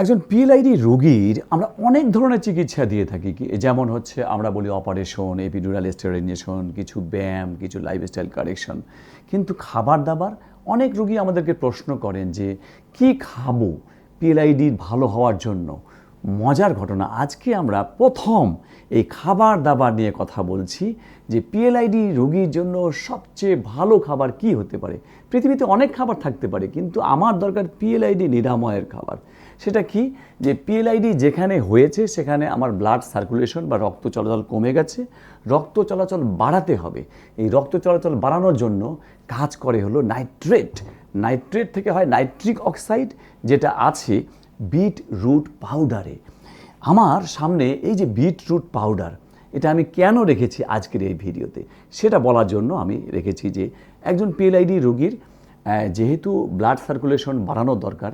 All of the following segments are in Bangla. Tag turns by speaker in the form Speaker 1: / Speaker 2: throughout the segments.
Speaker 1: একজন পিএলআইডি রোগীর আমরা অনেক ধরনের চিকিৎসা দিয়ে থাকি কি, যেমন হচ্ছে আমরা বলি অপারেশন এপিডুরাল স্টেরিনেশন কিছু ব্যায়াম, কিছু লাইফস্টাইল কারেকশন কিন্তু খাবার দাবার অনেক রোগী আমাদেরকে প্রশ্ন করেন যে, কি খাব পিএলআইডির ভালো হওয়ার জন্য? মজার ঘটনা, আজকে আমরা প্রথম এই খাবার দাবার নিয়ে কথা বলছি যে, পিএলআইডি রোগীর জন্য সবচেয়ে ভালো খাবার কি হতে পারে? পৃথিবীতে অনেক খাবার থাকতে পারে, কিন্তু আমার দরকার পিএলআইডি নিরাময়ের খাবার। সেটা কি? যে পিএলআইডি যেখানে হয়েছে, সেখানে আমার ব্লাড সার্কুলেশন বা রক্ত চলাচল কমে গেছে। রক্ত চলাচল বাড়াতে হবে। এই রক্ত চলাচল বাড়ানোর জন্য কাজ করে হলো নাইট্রেট নাইট্রেট থেকে হয় নাইট্রিক অক্সাইড যেটা আছে বিট রুট পাউডারে আমার সামনে এই যে বিট রুট পাউডার এটা আমি কেন রেখেছি আজকের এই ভিডিওতে? সেটা বলার জন্য আমি রেখেছি যে, একজন পিএলআইডি রোগীর যেহেতু ব্লাড সার্কুলেশন বাড়ানোর দরকার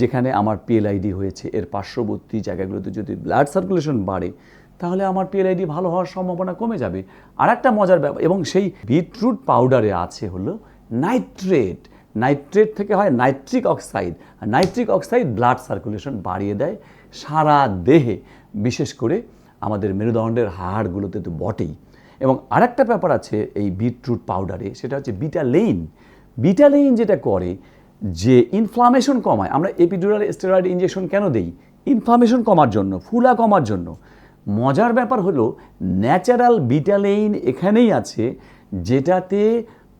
Speaker 1: যেখানে আমার পিএলআইডি হয়েছে, এর পার্শ্ববর্তী জায়গাগুলোতে যদি ব্লাড সার্কুলেশন বাড়ে, তাহলে আমার পিএলআইডি ভালো হওয়ার সম্ভাবনা কমে যাবে। আর একটা মজার ব্যাপার, এবং সেই বিটরুট পাউডারে আছে হলো নাইট্রেট নাইট্রেট থেকে হয় নাইট্রিক অক্সাইড আর নাইট্রিক অক্সাইড ব্লাড সার্কুলেশন বাড়িয়ে দেয় সারা দেহে। বিশেষ করে আমাদের মেরুদণ্ডের হাড়গুলোতে তো বটেই। এবং আরেকটা ব্যাপার আছে এই বিটরুট পাউডারে সেটা হচ্ছে বিটালেইন বিটালেইন যেটা করে যে ইনফ্লামেশন কমায়, আমরা এপিডুরাল স্টেরয়েড ইঞ্জেকশন কেন দেই? ইনফ্লামেশন কমার জন্য, ফুলা কমার জন্য। মজার ব্যাপার হলো ন্যাচারাল বিটালেইন এখানেই আছে, যেটাতে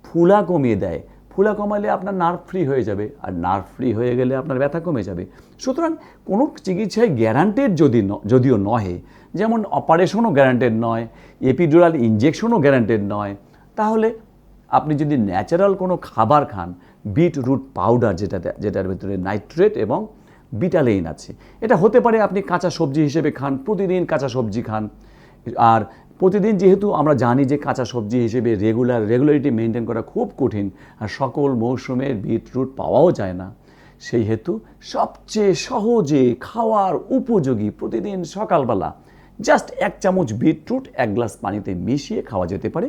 Speaker 1: ফুলা কমিয়ে দেয়। ফুলা কমালে আপনার নার্ভ ফ্রি হয়ে যাবে, আর নার্ভ ফ্রি হয়ে গেলে আপনার ব্যথা কমে যাবে। সুতরাং কোনো চিকিৎসায় গ্যারান্টেড যদি যদিও নহে, যেমন অপারেশনও গ্যারান্টেড নয় এপিডুরাল ইঞ্জেকশনও গ্যারান্টেড নয়, তাহলে আপনি যদি ন্যাচারাল কোনো খাবার খান বিট রুট পাউডার যেটা যেটার ভিতরে নাইট্রেট এবং বিটালেইন আছে। এটা হতে পারে আপনি কাঁচা সবজি হিসেবে খান, প্রতিদিন কাঁচা সবজি খান। আর প্রতিদিন যেহেতু আমরা জানি যে কাঁচা সবজি হিসেবে রেগুলার রেগুলারিটি মেনটেন করা খুব কঠিন, আর সকল মৌসুমের বিটরুট পাওয়াও যায় না। সেই হেতু সবচেয়ে সহজে খাওয়ার উপযোগী প্রতিদিন সকালবেলা জাস্ট এক চামচ বিটরুট এক গ্লাস পানিতে মিশিয়ে খাওয়া যেতে পারে,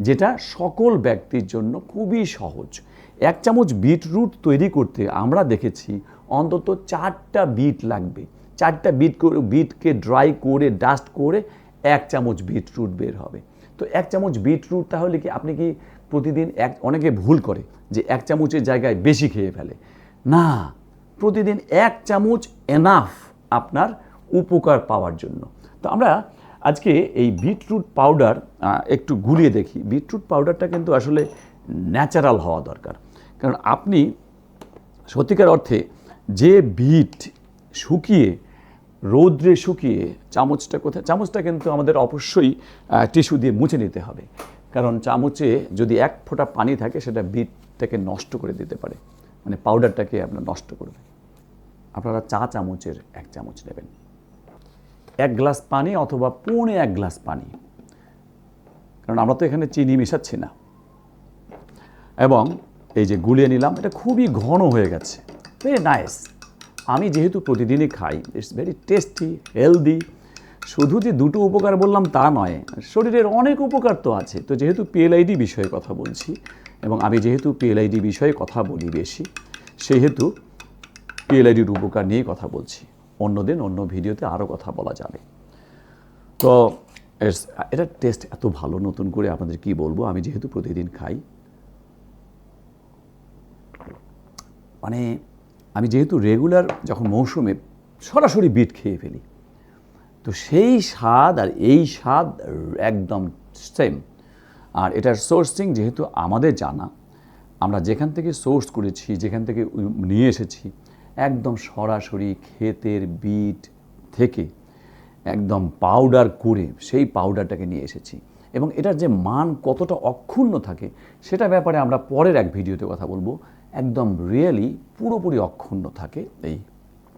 Speaker 1: যেটা সকল ব্যক্তির জন্য খুবই সহজ। এক চামচ বিটরুট তৈরি করতে আমরা দেখেছি অন্তত চারটা বিট লাগবে। চারটা বিট করে, বিটকে ড্রাই করে, ডাস্ট করে এক চামচ বিটরুট বের হবে। তো এক চামচ বিটরুট তাহলে কি আপনি কি প্রতিদিন এক, অনেকে ভুল করে যে এক চামচের জায়গায় বেশি খেয়ে ফেলে। না, প্রতিদিন এক চামচ এনাফ আপনার উপকার পাওয়ার জন্য। তো আমরা আজকে এই বিটরুট পাউডার একটু গুলিয়ে দেখি। বিটরুট পাউডারটা কিন্তু আসলে ন্যাচারাল হওয়া দরকার। কারণ আপনি সত্যিকার অর্থে যে বিট শুকিয়ে, রৌদ্রে শুকিয়ে, চামচটা কোথায়, চামচটা কিন্তু আমাদের অবশ্যই টিস্যু দিয়ে মুছে নিতে হবে। কারণ চামচে যদি এক ফোঁটা পানি থাকে, সেটা বিটটাকে নষ্ট করে দিতে পারে। মানে পাউডারটাকে আপনার নষ্ট করবে। আপনারা চা চামচের এক চামচ নেবেন। এক গ্লাস পানি অথবা পৌনে এক গ্লাস পানি। কারণ আমরা তো এখানে চিনি মেশাচ্ছি না। এবং এই যে গুলিয়ে নিলাম, এটা খুবই ঘন হয়ে গেছে। ভেরি নাইস আমি যেহেতু প্রতিদিনই খাই ইটস ভেরি টেস্টি হেলদি শুধু যে দুটো উপকার বললাম তা নয়, শরীরের অনেক উপকার তো আছে। তো যেহেতু পিএলআইডি বিষয়ে কথা বলছি, এবং আমি যেহেতু পিএলআইডি বিষয়ে কথা বলি বেশি, সেহেতু পিএলআইডির উপকার নিয়ে কথা বলছি। অন্যদিন অন্য ভিডিওতে আরও কথা বলা যাবে। তো এটার টেস্ট এত ভালো নতুন করে আপনাদের কি বলব? আমি যেহেতু প্রতিদিন খাই মানে আমি যেহেতু রেগুলার যখন মৌসুমে সরাসরি বিট খেয়ে ফেলি, তো সেই স্বাদ আর এই স্বাদ একদম সেম আর এটার সোর্সিং যেহেতু আমাদের জানা, আমরা যেখান থেকে সোর্স করেছি, যেখান থেকে নিয়ে এসেছি, একদম সরাসরি ক্ষেতের বিট থেকে একদম পাউডার করে সেই পাউডারটাকে নিয়ে এসেছি। এবং এটার যে মান কতটা অক্ষুণ্ণ থাকে, সেটা ব্যাপারে আমরা পরের এক ভিডিওতে কথা বলব। একদম রিয়েলি পুরোপুরি অক্ষুণ্ণ থাকে এই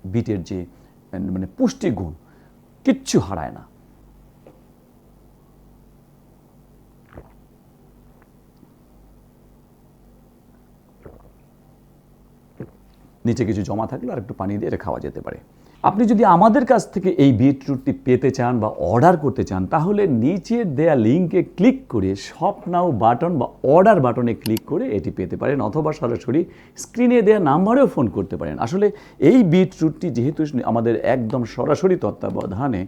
Speaker 1: বিটের যে মানে পুষ্টিগুণ কিচ্ছু হারায় না। নিচে কিছু জমা থাকলে আর একটু পানি দিয়ে এটা খাওয়া যেতে পারে। আপনি যদি আমাদের কাছ থেকে এই বিটরুটটি পেতে চান বা অর্ডার করতে চান, তাহলে নিচের দেয়া লিঙ্কে ক্লিক করে শপ নাও বাটন বা অর্ডার বাটনে ক্লিক করে এটি পেতে পারেন অথবা সরাসরি স্ক্রিনে দেওয়া নাম্বারেও ফোন করতে পারেন। আসলে এই বিটরুটটি যেহেতু আমাদের একদম সরাসরি তত্ত্বাবধানে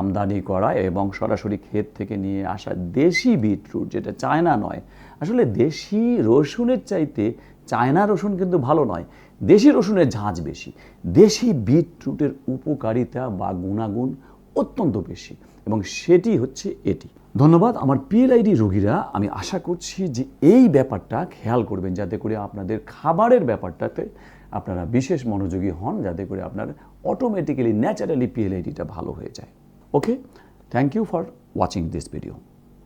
Speaker 1: আমদানি করা এবং সরাসরি ক্ষেত থেকে নিয়ে আসা দেশি বিটরুট, যেটা চায়না নয়, আসলে দেশি রসুনের চাইতে চায়না রসুন কিন্তু ভালো নয়, দেশি রসুনের ঝাঁঝ বেশি। দেশি বিটরুটের উপকারিতা বা গুণাগুণ অত্যন্ত বেশি এবং সেটি হচ্ছে এটি। ধন্যবাদ আমার পিএলআইডি রোগীরা, আমি আশা করছি যে এই ব্যাপারটা খেয়াল করবেন যাতে করে আপনাদের খাবারের ব্যাপারটাতে আপনারা বিশেষ মনোযোগী হন, যাতে করে আপনার অটোমেটিক্যালি ন্যাচারালি পিএলআইডিটা ভালো হয়ে যায়। Okay thank you for watching this video